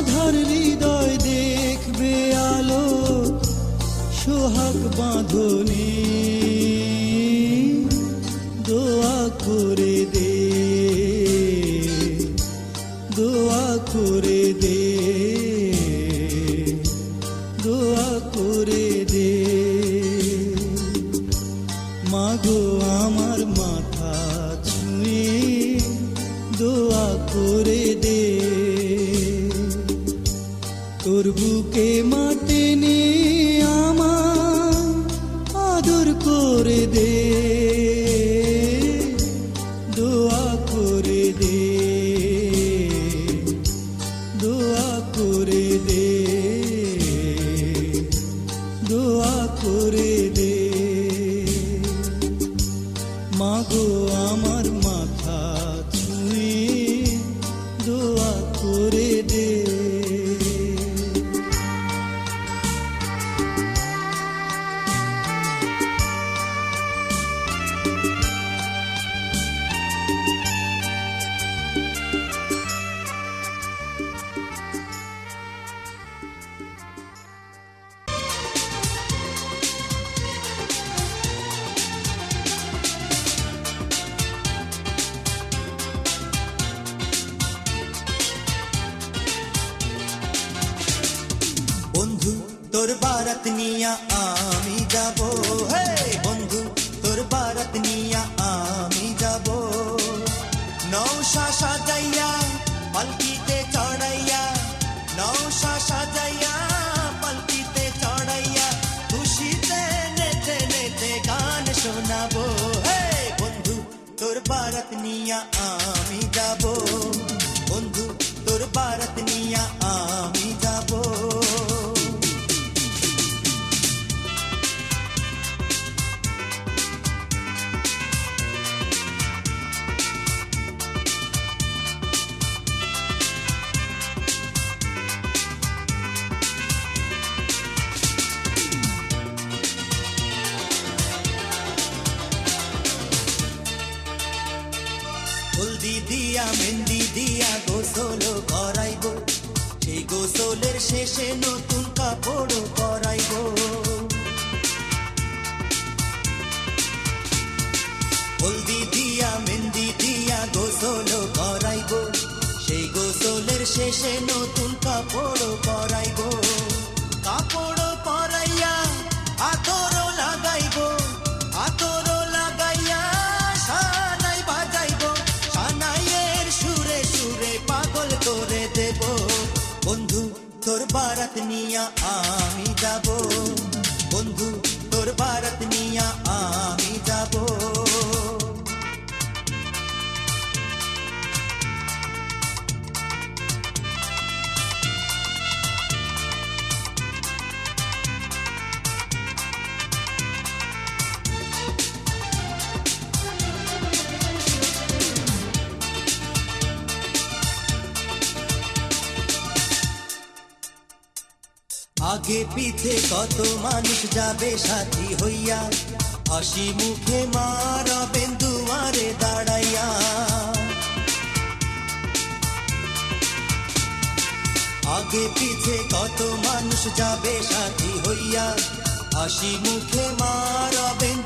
আধার হৃদয় দেখবে আলো, সোহাগ বাঁধনে। দোয়া করে দে, দোয়া করে দে, দোয়া করে দে। মাগো আমার মাথা ছুঁয়ে দোয়া করে দে। তোর বুকে মাটি আমার, আদর করে দে। দোয়া করে দে। দোয়া করে দে। দোয়া করে দে। মাগো আমার মাথা তোর বারাত নিয়া আমি যাব। হে বন্ধু, তোর বারাত নিয়া আমি যাব। নৌশা সাজাইয়া, পালকিতে চড়াইয়া নৌশা সাজাইয়া, পালকিতে চড়াইয়া, খুশিতে নেচে নেচে গান শোনাবো। হে বন্ধু, তোর বারাত নিয়া আমি যাব। বন্ধু, তোর বারাত নিয়া আমি যাব। দিয়া মেহেন্দি দিয়া গোসল করাইব। সেই গোসলের শেষে নতুন কাপড় পরাইব। হলদি দিয়া মেহেন্দি দিয়া গোসল করাইব। সেই গোসলের শেষে নতুন কাপড় পরাইব। নিয়া আমি যাব। বন্ধু তোর ভারত নিয়া আগে পিছে কত মানুষ যাবে সাথী হইয়া? হাসি মুখে মারাবেন দুয়ারে দাঁড়াইয়া। আগে পিছে কত মানুষ যাবে সাথী হইয়া? হাসি মুখে মারবেন